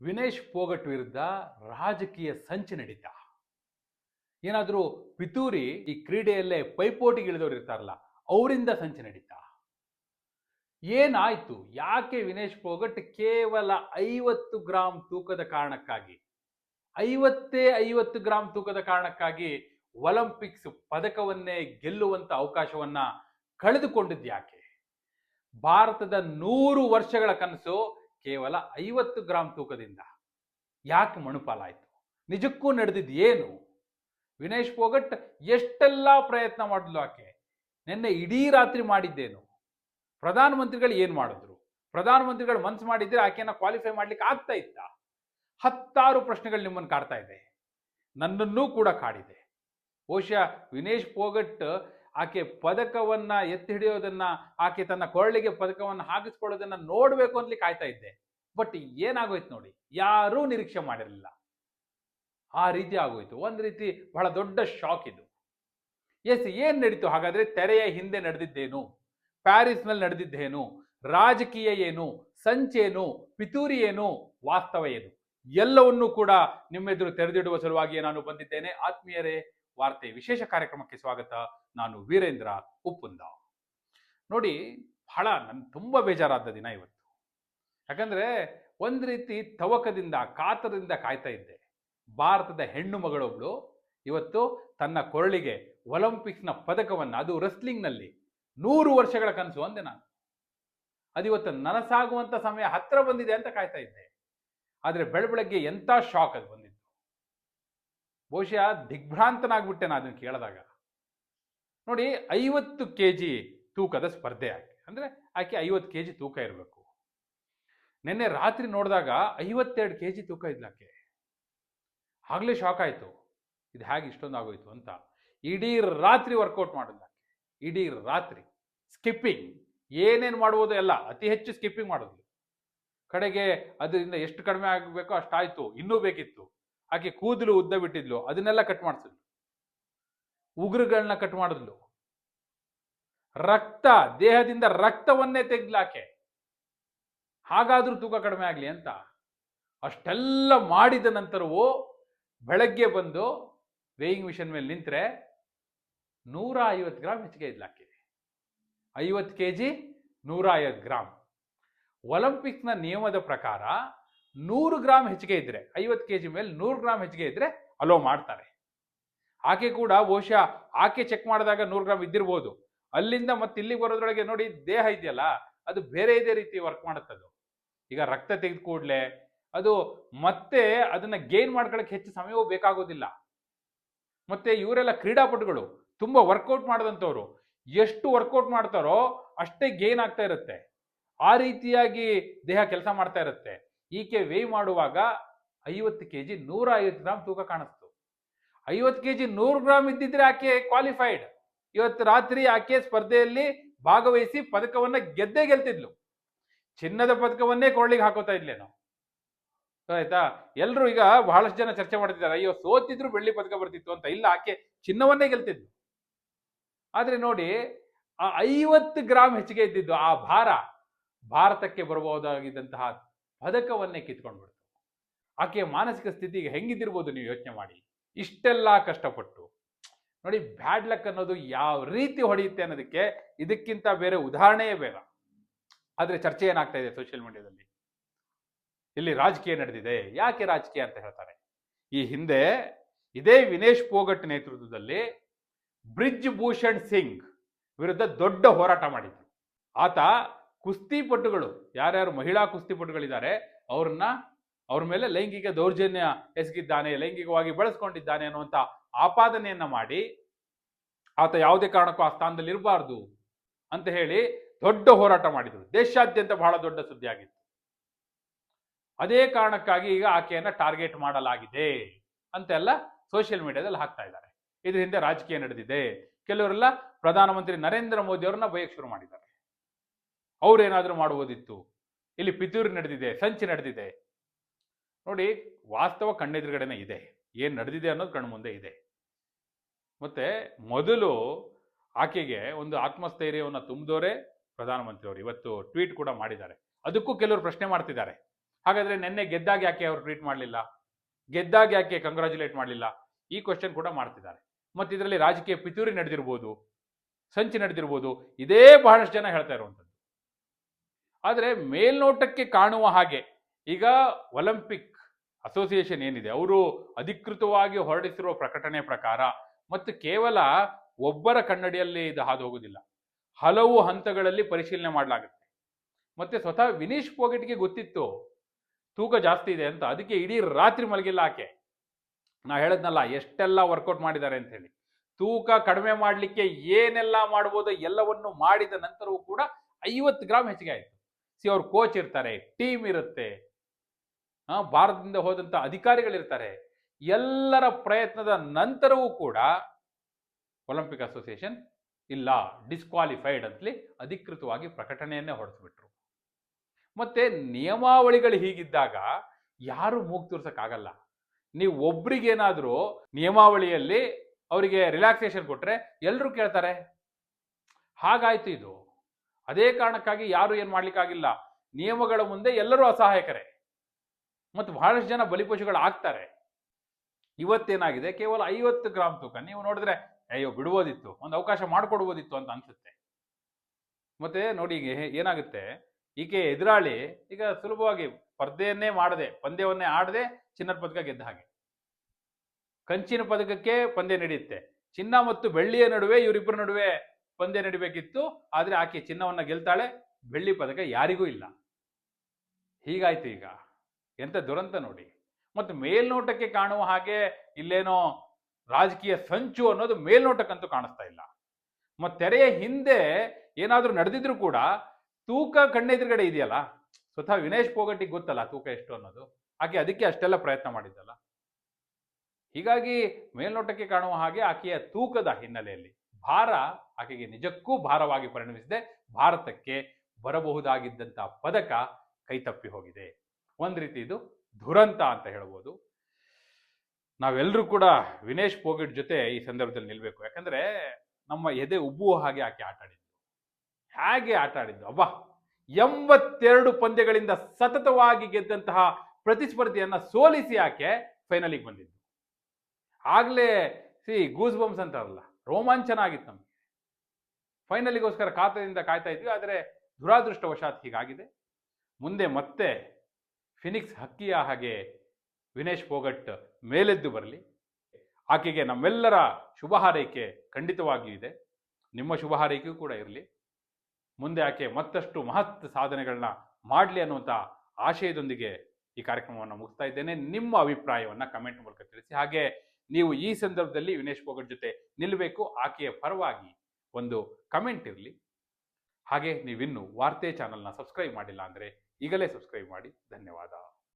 ವಿನೇಶ್ ಪೋಗಟ್ ವಿರುದ್ಧ ರಾಜಕೀಯ ಸಂಚು ನಡೀತ. ಏನಾದರೂ ಪಿತೂರಿ ಈ ಕ್ರೀಡೆಯಲ್ಲೇ ಪೈಪೋಟಿಗಿಳಿದವ್ರು ಇರ್ತಾರಲ್ಲ, ಅವರಿಂದ ಸಂಚು ನಡೀತಾ. ಏನಾಯ್ತು? ಯಾಕೆ ವಿನೇಶ್ ಪೋಗಟ್ ಕೇವಲ ಐವತ್ತು ಗ್ರಾಂ ತೂಕದ ಕಾರಣಕ್ಕಾಗಿ, ಐವತ್ತೇ ಐವತ್ತು ಗ್ರಾಂ ತೂಕದ ಕಾರಣಕ್ಕಾಗಿ ಒಲಿಂಪಿಕ್ಸ್ ಪದಕವನ್ನೇ ಗೆಲ್ಲುವಂತ ಅವಕಾಶವನ್ನ ಕಳೆದುಕೊಂಡಿದ್ದು ಯಾಕೆ? ಭಾರತದ ನೂರು ವರ್ಷಗಳ ಕನಸು ಕೇವಲ ಐವತ್ತು ಗ್ರಾಂ ತೂಕದಿಂದ ಯಾಕೆ ಮಣುಪಾಲಾಯಿತು? ನಿಜಕ್ಕೂ ನಡೆದಿದ್ದು ಏನು? ವಿನೇಶ್ ಪೋಗಟ್ ಎಷ್ಟೆಲ್ಲ ಪ್ರಯತ್ನ ಮಾಡಿದ್ಲು ಆಕೆ? ನಿನ್ನೆ ಇಡೀ ರಾತ್ರಿ ಮಾಡಿದ್ದೇನು? ಪ್ರಧಾನಮಂತ್ರಿಗಳು ಏನು ಮಾಡಿದ್ರು? ಪ್ರಧಾನಮಂತ್ರಿಗಳು ಮನ್ಸು ಮಾಡಿದ್ರೆ ಆಕೆಯನ್ನು ಕ್ವಾಲಿಫೈ ಮಾಡ್ಲಿಕ್ಕೆ ಆಗ್ತಾ ಇತ್ತ? ಹತ್ತಾರು ಪ್ರಶ್ನೆಗಳು ನಿಮ್ಮನ್ನು ಕಾಡ್ತಾ ಇದೆ. ನನ್ನನ್ನೂ ಕೂಡ ಕಾಡಿದೆ. ಬಹುಶಃ ವಿನೇಶ್ ಪೋಗಟ್ ಆಕೆ ಪದಕವನ್ನ ಎತ್ತಿ ಹಿಡಿಯೋದನ್ನ, ಆಕೆ ತನ್ನ ಕೊರಳಿಗೆ ಪದಕವನ್ನು ಹಾಕಿಸ್ಕೊಳ್ಳೋದನ್ನ ನೋಡ್ಬೇಕು ಅಂತಲಿ ಕಾಯ್ತಾ ಇದ್ದೆ. ಬಟ್ ಏನಾಗೋಯ್ತು ನೋಡಿ, ಯಾರೂ ನಿರೀಕ್ಷೆ ಮಾಡಿರಲಿಲ್ಲ. ಆ ರೀತಿ ಆಗೋಯ್ತು. ಒಂದ್ ರೀತಿ ಬಹಳ ದೊಡ್ಡ ಶಾಕ್ ಇದು. ಎಸ್, ಏನ್ ನಡೀತು? ಹಾಗಾದ್ರೆ ತೆರೆಯ ಹಿಂದೆ ನಡೆದಿದ್ದೇನು? ಪ್ಯಾರಿಸ್ನಲ್ಲಿ ನಡೆದಿದ್ದೇನು? ರಾಜಕೀಯ ಏನು? ಸಂಚೇನು ಪಿತೂರಿ ಏನು? ವಾಸ್ತವ ಏನು? ಎಲ್ಲವನ್ನೂ ಕೂಡ ನಿಮ್ಮೆದುರು ತೆರೆದಿಡುವ ಸಲುವಾಗಿ ನಾನು ಬಂದಿದ್ದೇನೆ. ಆತ್ಮೀಯರೇ ವಾರ್ತೆ ವಿಶೇಷ ಕಾರ್ಯಕ್ರಮಕ್ಕೆ ಸ್ವಾಗತ. ನಾನು ವೀರೇಂದ್ರ ಉಪ್ಪುಂದ. ನೋಡಿ, ಬಹಳ ನನ್ ತುಂಬಾ ಬೇಜಾರಾದ ದಿನ ಇವತ್ತು. ಯಾಕಂದ್ರೆ ಒಂದು ರೀತಿ ತವಕದಿಂದ ಕಾತರದಿಂದ ಕಾಯ್ತಾ ಇದ್ದೆ. ಭಾರತದ ಹೆಣ್ಣು ಮಗಳೊಬ್ಳು ಇವತ್ತು ತನ್ನ ಕೊರಳಿಗೆ ಒಲಿಂಪಿಕ್ಸ್ನ ಪದಕವನ್ನ, ಅದು ರೆಸ್ಲಿಂಗ್ನಲ್ಲಿ ನೂರು ವರ್ಷಗಳ ಕನಸು ಅಂದೆ ನಾನು. ಅದಿವತ್ತು ನನಸಾಗುವಂಥ ಸಮಯ ಹತ್ತಿರ ಬಂದಿದೆ ಅಂತ ಕಾಯ್ತಾ ಇದ್ದೆ. ಆದರೆ ಬೆಳಬೆಳಗ್ಗೆ ಎಂತ ಶಾಕ್ ಅದು ಬಂದಿದ್ದು ಬಹುಶಃ ದಿಗ್ಭ್ರಾಂತನಾಗ್ಬಿಟ್ಟೆ ನಾನು ಅದನ್ನು ಕೇಳಿದಾಗ. ನೋಡಿ, ಐವತ್ತು ಕೆ ಜಿ ತೂಕದ ಸ್ಪರ್ಧೆ ಆಕೆ. ಅಂದರೆ ಆಕೆ ಐವತ್ತು ಕೆ ಜಿ ತೂಕ ಇರಬೇಕು. ನಿನ್ನೆ ರಾತ್ರಿ ನೋಡಿದಾಗ ಐವತ್ತೆರಡು ಕೆ ಜಿ ತೂಕ ಇದ್ಲು ಆಕೆ. ಆಗಲೇ ಶಾಕ್ ಆಯಿತು. ಇದು ಹೇಗೆ ಇಷ್ಟೊಂದು ಆಗೋಯ್ತು ಅಂತ. ಇಡೀ ರಾತ್ರಿ ವರ್ಕೌಟ್ ಮಾಡಿದ್ಲು ಆಕೆ. ಇಡೀ ರಾತ್ರಿ. ಸ್ಕಿಪ್ಪಿಂಗ್ ಏನೇನು ಮಾಡ್ಬೋದು ಎಲ್ಲ. ಅತಿ ಹೆಚ್ಚು ಸ್ಕಿಪ್ಪಿಂಗ್ ಮಾಡಿದ್ಲು. ಕಡೆಗೆ ಅದರಿಂದ ಎಷ್ಟು ಕಡಿಮೆ ಆಗಬೇಕೋ ಅಷ್ಟಾಯಿತು. ಇನ್ನೂ ಬೇಕಿತ್ತು. ಆಕೆ ಕೂದಲು ಉದ್ದ ಬಿಟ್ಟಿದ್ಲು, ಅದನ್ನೆಲ್ಲ ಕಟ್ ಮಾಡಿಸಿದ್ಲು. ಉಗುರುಗಳನ್ನ ಕಟ್ ಮಾಡಿದ್ಲು. ರಕ್ತ, ದೇಹದಿಂದ ರಕ್ತವನ್ನೇ ತೆಗ್ದ್ಲು ಆಕೆ. ಹಾಗಾದ್ರೂ ತೂಕ ಕಡಿಮೆ ಆಗಲಿ ಅಂತ ಅಷ್ಟೆಲ್ಲ ಮಾಡಿದ ನಂತರವೂ ಬೆಳಗ್ಗೆ ಬಂದು ವೇಯಿಂಗ್ ಮಿಷನ್ ಮೇಲೆ ನಿಂತರೆ ನೂರ ಐವತ್ತು ಗ್ರಾಮ್ ಹೆಚ್ಚಿಗೆ ಇದ್ಲು ಆಕೆ. ಐವತ್ತು ಕೆ ಜಿ ನೂರ ಐವತ್ತು ಗ್ರಾಮ್ ಒಲಿಂಪಿಕ್ಸ್ನ ನಿಯಮದ ಪ್ರಕಾರ ನೂರು ಗ್ರಾಮ್ ಹೆಚ್ಚಿಗೆ ಇದ್ರೆ, ಐವತ್ತು ಕೆ ಜಿ ಮೇಲೆ ನೂರು ಗ್ರಾಮ್ ಹೆಚ್ಚಿಗೆ ಇದ್ರೆ ಅಲೋ ಮಾಡ್ತಾರೆ. ಆಕೆ ಕೂಡ ಬಹುಶಃ ಆಕೆ ಚೆಕ್ ಮಾಡಿದಾಗ ನೂರು ಗ್ರಾಮ್ ಇದ್ದಿರ್ಬೋದು. ಅಲ್ಲಿಂದ ಮತ್ತೆ ಇಲ್ಲಿಗೆ ಬರೋದ್ರೊಳಗೆ ನೋಡಿ ದೇಹ ಇದೆಯಲ್ಲ, ಅದು ಬೇರೆ ಇದೇ ರೀತಿ ವರ್ಕ್ ಮಾಡುತ್ತದು. ಈಗ ರಕ್ತ ತೆಗೆದು ಕೂಡಲೇ ಅದು ಮತ್ತೆ ಅದನ್ನ ಗೇನ್ ಮಾಡ್ಕೊಳಕ್ಕೆ ಹೆಚ್ಚು ಸಮಯವೂ ಬೇಕಾಗೋದಿಲ್ಲ. ಮತ್ತೆ ಇವರೆಲ್ಲ ಕ್ರೀಡಾಪಟುಗಳು ತುಂಬಾ ವರ್ಕೌಟ್ ಮಾಡಿದಂಥವ್ರು. ಎಷ್ಟು ವರ್ಕೌಟ್ ಮಾಡ್ತಾರೋ ಅಷ್ಟೇ ಗೇನ್ ಆಗ್ತಾ ಇರುತ್ತೆ. ಆ ರೀತಿಯಾಗಿ ದೇಹ ಕೆಲಸ ಮಾಡ್ತಾ ಇರುತ್ತೆ. ಈಕೆ ವೇಯ್ ಮಾಡುವಾಗ ಐವತ್ತು ಕೆ ಜಿ ನೂರ ಐವತ್ತು ಗ್ರಾಮ್ ತೂಕ ಕಾಣಿಸ್ತು. ಐವತ್ತು ಕೆ ಜಿ ನೂರು ಗ್ರಾಮ್ ಇದ್ದಿದ್ರೆ ಆಕೆ ಕ್ವಾಲಿಫೈಡ್ ಇವತ್ತು ರಾತ್ರಿ ಆಕೆ ಸ್ಪರ್ಧೆಯಲ್ಲಿ ಭಾಗವಹಿಸಿ ಪದಕವನ್ನ ಗೆದ್ದೇ ಗೆಲ್ತಿದ್ಲು. ಚಿನ್ನದ ಪದಕವನ್ನೇ ಕೊಡ್ಲಿಕ್ಕೆ ಹಾಕೋತಾ ಇದ್ಲೇನು ಆಯ್ತಾ? ಎಲ್ರು ಈಗ ಬಹಳಷ್ಟು ಜನ ಚರ್ಚೆ ಮಾಡ್ತಿದ್ದಾರೆ. ಅಯ್ಯೋ, ಸೋತಿದ್ರು ಬೆಳ್ಳಿ ಪದಕ ಬರ್ತಿತ್ತು ಅಂತ. ಇಲ್ಲ, ಆಕೆ ಚಿನ್ನವನ್ನೇ ಗೆಲ್ತಿದ್ಲು. ಆದ್ರೆ ನೋಡಿ, ಆ ಐವತ್ತು ಗ್ರಾಮ್ ಹೆಚ್ಚಿಗೆ ಇದ್ದಿದ್ದು ಆ ಭಾರ ಭಾರತಕ್ಕೆ ಬರಬಹುದಾಗಿದ್ದಂತಹ ಪದಕವನ್ನೇ ಕಿತ್ಕೊಂಡ್ಬಿಡ್ತು. ಆಕೆಯ ಮಾನಸಿಕ ಸ್ಥಿತಿಗೆ ಹೆಂಗಿದ್ದಿರ್ಬೋದು ನೀವು ಯೋಚನೆ ಮಾಡಿ. ಇಷ್ಟೆಲ್ಲ ಕಷ್ಟಪಟ್ಟು. ನೋಡಿ, ಬ್ಯಾಡ್ ಲಕ್ ಅನ್ನೋದು ಯಾವ ರೀತಿ ಹೊಡೆಯುತ್ತೆ ಅನ್ನೋದಕ್ಕೆ ಇದಕ್ಕಿಂತ ಬೇರೆ ಉದಾಹರಣೆಯೇ ಬೇಡ. ಆದರೆ ಚರ್ಚೆ ಏನಾಗ್ತಾ ಇದೆ ಸೋಷಿಯಲ್ ಮೀಡಿಯಾದಲ್ಲಿ? ಇಲ್ಲಿ ರಾಜಕೀಯ ನಡೆದಿದೆ. ಯಾಕೆ ರಾಜಕೀಯ ಅಂತ ಹೇಳ್ತಾರೆ? ಈ ಹಿಂದೆ ಇದೇ ವಿನೇಶ್ ಪೋಗಟ್ ನೇತೃತ್ವದಲ್ಲಿ ಬ್ರಿಜ್ ಭೂಷಣ್ ಸಿಂಗ್ ವಿರುದ್ಧ ದೊಡ್ಡ ಹೋರಾಟ ಮಾಡಿದ್ರು. ಆತ ಕುಸ್ತಿಪಟುಗಳು ಯಾರ್ಯಾರು ಮಹಿಳಾ ಕುಸ್ತಿಪಟುಗಳಿದ್ದಾರೆ ಅವ್ರನ್ನ ಅವ್ರ ಮೇಲೆ ಲೈಂಗಿಕ ದೌರ್ಜನ್ಯ ಎಸಗಿದ್ದಾನೆ, ಲೈಂಗಿಕವಾಗಿ ಬಳಸ್ಕೊಂಡಿದ್ದಾನೆ ಅನ್ನುವಂಥ ಆಪಾದನೆಯನ್ನ ಮಾಡಿ ಆತ ಯಾವುದೇ ಕಾರಣಕ್ಕೂ ಆ ಸ್ಥಾನದಲ್ಲಿ ಇರಬಾರ್ದು ಅಂತ ಹೇಳಿ ದೊಡ್ಡ ಹೋರಾಟ ಮಾಡಿದ್ರು. ದೇಶಾದ್ಯಂತ ಬಹಳ ದೊಡ್ಡ ಸುದ್ದಿಯಾಗಿತ್ತು. ಅದೇ ಕಾರಣಕ್ಕಾಗಿ ಈಗ ಆಕೆಯನ್ನ ಟಾರ್ಗೆಟ್ ಮಾಡಲಾಗಿದೆ ಅಂತೆಲ್ಲ ಸೋಷಿಯಲ್ ಮೀಡಿಯಾದಲ್ಲಿ ಹಾಕ್ತಾ ಇದ್ದಾರೆ. ಇದ್ರ ರಾಜಕೀಯ ನಡೆದಿದೆ. ಕೆಲವರೆಲ್ಲ ಪ್ರಧಾನಮಂತ್ರಿ ನರೇಂದ್ರ ಮೋದಿ ಅವರನ್ನ ಬಯಕ್ ಶುರು ಮಾಡಿದ್ದಾರೆ. ಅವ್ರೇನಾದ್ರೂ ಮಾಡುವುದಿತ್ತು. ಇಲ್ಲಿ ಪಿತೂರಿ ನಡೆದಿದೆ, ಸಂಚು ನಡೆದಿದೆ. ನೋಡಿ, ವಾಸ್ತವ ಕಣ್ಣೆದುರುಗಡೆನೆ ಇದೆ. ಏನ್ ನಡೆದಿದೆ ಅನ್ನೋದು ಕಣ್ಣು ಮುಂದೆ ಇದೆ. ಮತ್ತೆ ಮೊದಲು ಆಕೆಗೆ ಒಂದು ಆತ್ಮಸ್ಥೈರ್ಯವನ್ನು ತುಂಬಿದವರೇ ಪ್ರಧಾನಮಂತ್ರಿ ಅವರು ಇವತ್ತು ಟ್ವೀಟ್ ಕೂಡ ಮಾಡಿದ್ದಾರೆ. ಅದಕ್ಕೂ ಕೆಲವರು ಪ್ರಶ್ನೆ ಮಾಡ್ತಿದ್ದಾರೆ. ಹಾಗಾದ್ರೆ ನಿನ್ನೆ ಗೆದ್ದಾಗ ಯಾಕೆ ಅವ್ರು ಟ್ವೀಟ್ ಮಾಡಲಿಲ್ಲ? ಗೆದ್ದಾಗ ಯಾಕೆ ಕಂಗ್ರಾಚುಲೇಟ್ ಮಾಡಲಿಲ್ಲ? ಈ ಕ್ವಶನ್ ಕೂಡ ಮಾಡ್ತಿದ್ದಾರೆ. ಮತ್ತು ಇದರಲ್ಲಿ ರಾಜಕೀಯ ಪಿತೂರಿ ನಡೆದಿರ್ಬೋದು, ಸಂಚು ನಡೆದಿರ್ಬೋದು, ಇದೇ ಬಹಳಷ್ಟು ಜನ ಹೇಳ್ತಾ ಇರುವಂಥದ್ದು. ಆದರೆ ಮೇಲ್ನೋಟಕ್ಕೆ ಕಾಣುವ ಹಾಗೆ. ಈಗ ಒಲಿಂಪಿಕ್ ಅಸೋಸಿಯೇಷನ್ ಏನಿದೆ, ಅವರು ಅಧಿಕೃತವಾಗಿ ಹೊರಡಿಸಿರುವ ಪ್ರಕಟಣೆ ಪ್ರಕಾರ ಮತ್ತು ಕೇವಲ ಒಬ್ಬರ ಕನ್ನಡಿಯಲ್ಲಿ ಇದು ಹಾದು ಹೋಗುವುದಿಲ್ಲ ಹಲವು ಹಂತಗಳಲ್ಲಿ ಪರಿಶೀಲನೆ ಮಾಡಲಾಗುತ್ತೆ. ಮತ್ತೆ ಸ್ವತಃ ವಿನೀಶ್ ಪೋಗೆಟ್ಗೆ ಗೊತ್ತಿತ್ತು, ತೂಕ ಜಾಸ್ತಿ ಇದೆ ಅಂತ. ಅದಕ್ಕೆ ಇಡೀ ರಾತ್ರಿ ಮಲಗಿಲ್ಲ ಆಕೆ. ನಾ ಹೇಳದ್ನಲ್ಲ, ಎಷ್ಟೆಲ್ಲ ವರ್ಕೌಟ್ ಮಾಡಿದ್ದಾರೆ ಅಂತ ಹೇಳಿ ತೂಕ ಕಡಿಮೆ ಮಾಡಲಿಕ್ಕೆ ಏನೆಲ್ಲ ಮಾಡ್ಬೋದು ಎಲ್ಲವನ್ನು ಮಾಡಿದ ನಂತರವೂ ಕೂಡ ಐವತ್ತು ಗ್ರಾಮ್ ಹೆಚ್ಚಿಗೆ ಆಯಿತು. ಸಿ ಅವ್ರ ಕೋಚ್ ಇರ್ತಾರೆ ಟೀಮ್ ಇರುತ್ತೆ. ಭಾರತದಿಂದ ಹೋದಂಥ ಅಧಿಕಾರಿಗಳಿರ್ತಾರೆ. ಎಲ್ಲರ ಪ್ರಯತ್ನದ ನಂತರವೂ ಕೂಡ ಒಲಿಂಪಿಕ್ ಅಸೋಸಿಯೇಷನ್ ಇಲ್ಲ ಡಿಸ್ಕ್ವಾಲಿಫೈಡ್ ಅಂತಲಿ ಅಧಿಕೃತವಾಗಿ ಪ್ರಕಟಣೆಯನ್ನೇ ಹೊರಡಿಸ್ಬಿಟ್ರು ಮತ್ತೆ ನಿಯಮಾವಳಿಗಳು ಹೀಗಿದ್ದಾಗ ಯಾರು ಮೂಗ್ ತೋರ್ಸಕ್ಕಾಗಲ್ಲ. ನೀವು ಒಬ್ರಿಗೇನಾದರೂ ನಿಯಮಾವಳಿಯಲ್ಲಿ ಅವರಿಗೆ ರಿಲ್ಯಾಕ್ಸೇಷನ್ ಕೊಟ್ಟರೆ ಎಲ್ಲರೂ ಕೇಳ್ತಾರೆ, ಹಾಗಾಯ್ತು ಇದು. ಅದೇ ಕಾರಣಕ್ಕಾಗಿ ಯಾರು ಏನು ಮಾಡ್ಲಿಕ್ಕಾಗಿಲ್ಲ? ನಿಯಮಗಳ ಮುಂದೆ ಎಲ್ಲರೂ ಅಸಹಾಯಕರೇ. ಮತ್ತು ಬಹಳಷ್ಟು ಜನ ಬಲಿಪಶುಗಳು ಆಗ್ತಾರೆ ಇವತ್ತೇನಾಗಿದೆ? ಕೇವಲ ಐವತ್ತು ಗ್ರಾಮ್ ತೂಕ. ನೀವು ನೋಡಿದ್ರೆ, ಅಯ್ಯೋ, ಬಿಡ್ಬೋದಿತ್ತು. ಒಂದು ಅವಕಾಶ ಮಾಡಿಕೊಡ್ಬೋದಿತ್ತು ಅಂತ ಅನ್ಸುತ್ತೆ. ಮತ್ತೆ ನೋಡಿ ಏನಾಗುತ್ತೆ? ಈಕೆ ಎದುರಾಳಿ, ಈಗ ಸುಲಭವಾಗಿ ಸ್ಪರ್ಧೆಯನ್ನೇ ಮಾಡದೆ, ಪಂದ್ಯವನ್ನೇ ಆಡದೆ, ಚಿನ್ನದ ಪದಕ ಗೆದ್ದ ಹಾಗೆ. ಕಂಚಿನ ಪದಕಕ್ಕೆ ಪಂದ್ಯ ನಡೆಯುತ್ತೆ. ಚಿನ್ನ ಮತ್ತು ಬೆಳ್ಳಿಯ ನಡುವೆ ಇವರಿಬ್ಬರ ನಡುವೆ ಪಂದ್ಯ ನಡಿಬೇಕಿತ್ತು, ಆದರೆ ಆಕೆ ಚಿನ್ನವನ್ನ ಗೆಲ್ತಾಳೆ, ಬೆಳ್ಳಿ ಪದಕ ಯಾರಿಗೂ ಇಲ್ಲ. ಹೀಗಾಯ್ತು ಈಗ. ಎಂತ ದುರಂತ ನೋಡಿ. ಮತ್ತು ಮೇಲ್ನೋಟಕ್ಕೆ ಕಾಣುವ ಹಾಗೆ ಇಲ್ಲೇನೋ ರಾಜಕೀಯ ಸಂಚು ಅನ್ನೋದು ಮೇಲ್ನೋಟಕ್ಕಂತೂ ಕಾಣಿಸ್ತಾ ಇಲ್ಲ. ಮತ್ತು ತೆರೆಯ ಹಿಂದೆ ಏನಾದರೂ ನಡೆದಿದ್ರು ಕೂಡ ತೂಕ ಕಣ್ಣೆದುರುಗಡೆ ಇದೆಯಲ್ಲ, ಸ್ವತಃ ವಿನೇಶ್ ಪೋಗಟ್ಟಿಗೆ ಗೊತ್ತಲ್ಲ ತೂಕ ಎಷ್ಟು ಅನ್ನೋದು. ಆಕೆ ಅದಕ್ಕೆ ಅಷ್ಟೆಲ್ಲ ಪ್ರಯತ್ನ ಮಾಡಿದ್ದಲ್ಲ. ಹೀಗಾಗಿ ಮೇಲ್ನೋಟಕ್ಕೆ ಕಾಣುವ ಹಾಗೆ ಆಕೆಯ ತೂಕದ ಹಿನ್ನೆಲೆಯಲ್ಲಿ ಭಾರ ಆಕೆಗೆ ನಿಜಕ್ಕೂ ಭಾರವಾಗಿ ಪರಿಣಮಿಸಿದೆ. ಭಾರತಕ್ಕೆ ಬರಬಹುದಾಗಿದ್ದಂಥ ಪದಕ ಕೈತಪ್ಪಿ ಹೋಗಿದೆ. ಒಂದು ರೀತಿ ಇದು ದುರಂತ ಅಂತ ಹೇಳ್ಬೋದು. ನಾವೆಲ್ಲರೂ ಕೂಡ ವಿನೇಶ್ ಪೋಗಿಟ್ ಜೊತೆ ಈ ಸಂದರ್ಭದಲ್ಲಿ ನಿಲ್ಬೇಕು. ಯಾಕಂದ್ರೆ ನಮ್ಮ ಎದೆ ಉಬ್ಬುವ ಹಾಗೆ ಆಕೆ ಆಟ ಆಡಿದ್ದು ಹೇಗೆ ಆಟ ಆಡಿದ್ದು ಅಬ್ಬಾ! ಎಂಬತ್ತೆರಡು ಪಂದ್ಯಗಳಿಂದ ಸತತವಾಗಿ ಗೆದ್ದಂತಹ ಪ್ರತಿಸ್ಪರ್ಧಿಯನ್ನ ಸೋಲಿಸಿ ಆಕೆ ಫೈನಲಿಗೆ ಬಂದಿದ್ದು ಆಗ್ಲೇ ಸಿ ಗೂಸ್ ಬಂಬ್ಸ್ ಅಂತಾರಲ್ಲ. ರೋಮಾಂಚನ ಆಗಿತ್ತು ನಮಗೆ. ಫೈನಲಿಗೋಸ್ಕರ ಕಾತದಿಂದ ಕಾಯ್ತಾ ಇದ್ವಿ, ಆದರೆ ದುರಾದೃಷ್ಟವಶಾತ್ ಹೀಗಾಗಿದೆ. ಮುಂದೆ ಮತ್ತೆ ಫಿನಿಕ್ಸ್ ಹಕ್ಕಿಯ ಹಾಗೆ ವಿನೇಶ್ ಪೋಗಟ್ ಮೇಲೆದ್ದು ಬರಲಿ. ಆಕೆಗೆ ನಮ್ಮೆಲ್ಲರ ಶುಭ ಹಾರೈಕೆ ಖಂಡಿತವಾಗಿಯೂ ಇದೆ. ನಿಮ್ಮ ಶುಭ ಹಾರೈಕೆಯೂ ಕೂಡ ಇರಲಿ. ಮುಂದೆ ಆಕೆ ಮತ್ತಷ್ಟು ಮಹತ್ ಸಾಧನೆಗಳನ್ನ ಮಾಡಲಿ ಅನ್ನುವಂಥ ಆಶಯದೊಂದಿಗೆ ಈ ಕಾರ್ಯಕ್ರಮವನ್ನು ಮುಗಿಸ್ತಾ ಇದ್ದೇನೆ. ನಿಮ್ಮ ಅಭಿಪ್ರಾಯವನ್ನು ಕಮೆಂಟ್ ಮೂಲಕ ತಿಳಿಸಿ. ಹಾಗೆ ನೀವು ಈ ಸಂದರ್ಭದಲ್ಲಿ ವಿನೇಶ್ ಪೋಗಟ್ ಜೊತೆ ನಿಲ್ಲಬೇಕು. ಆಕೆಯ ಪರವಾಗಿ ಒಂದು ಕಮೆಂಟ್ ಇರಲಿ. ಹಾಗೆ ನೀವಿನ್ನು ವಾರ್ತೆ ಚಾನಲ್ನ ಸಬ್ಸ್ಕ್ರೈಬ್ ಮಾಡಿಲ್ಲ ಅಂದರೆ ಈಗಲೇ ಸಬ್ಸ್ಕ್ರೈಬ್ ಮಾಡಿ. ಧನ್ಯವಾದ.